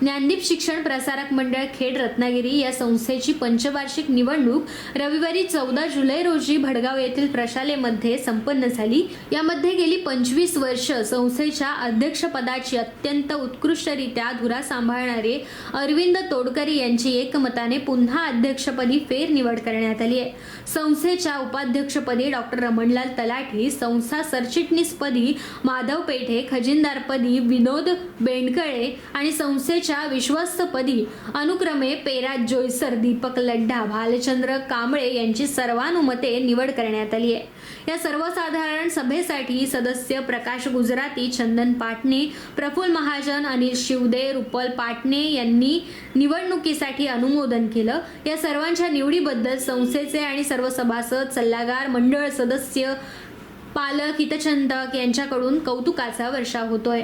ज्ञानदीप शिक्षण प्रसारक मंडळ खेड रत्नागिरी या संस्थेची पंचवार्षिक निवडणूक रविवारी चौदा जुलै रोजी भडगाव येथील प्रशालेमध्ये संपन्न झाली. यामध्ये गेली पंचवीस वर्ष संस्थेच्या अध्यक्षपदाची अत्यंत उत्कृष्टरित्या धुरा सांभाळणारे अरविंद तोडकरी यांची एकमताने पुन्हा अध्यक्षपदी फेरनिवड करण्यात आली आहे. संस्थेच्या उपाध्यक्षपदी डॉक्टर रमणलाल तलाठी संस्था सरचिटणीसपदी माधव पेठे खजिनदारपदी विनोद बेंडकळे आणि संस्थेच्या विश्वस्तपदी अनुक्रमे पेराज जोयसर दीपक लड्डा भालचंद्र कांबळे यांची सर्वानुमते निवड करण्यात आली आहे. या सर्वसाधारण सभेसाठी सदस्य प्रकाश गुजराती चंदन पाटणे प्रफुल्ल महाजन अनिल शिवदे रुपल पाटणे यांनी निवडणुकीसाठी अनुमोदन केलं. या सर्वांच्या निवडीबद्दल संस्थेचे आणि सर्व सभासद सल्लागार मंडळ सदस्य पालक हितचिंतक यांच्याकडून कौतुकाचा वर्षाव होतोय.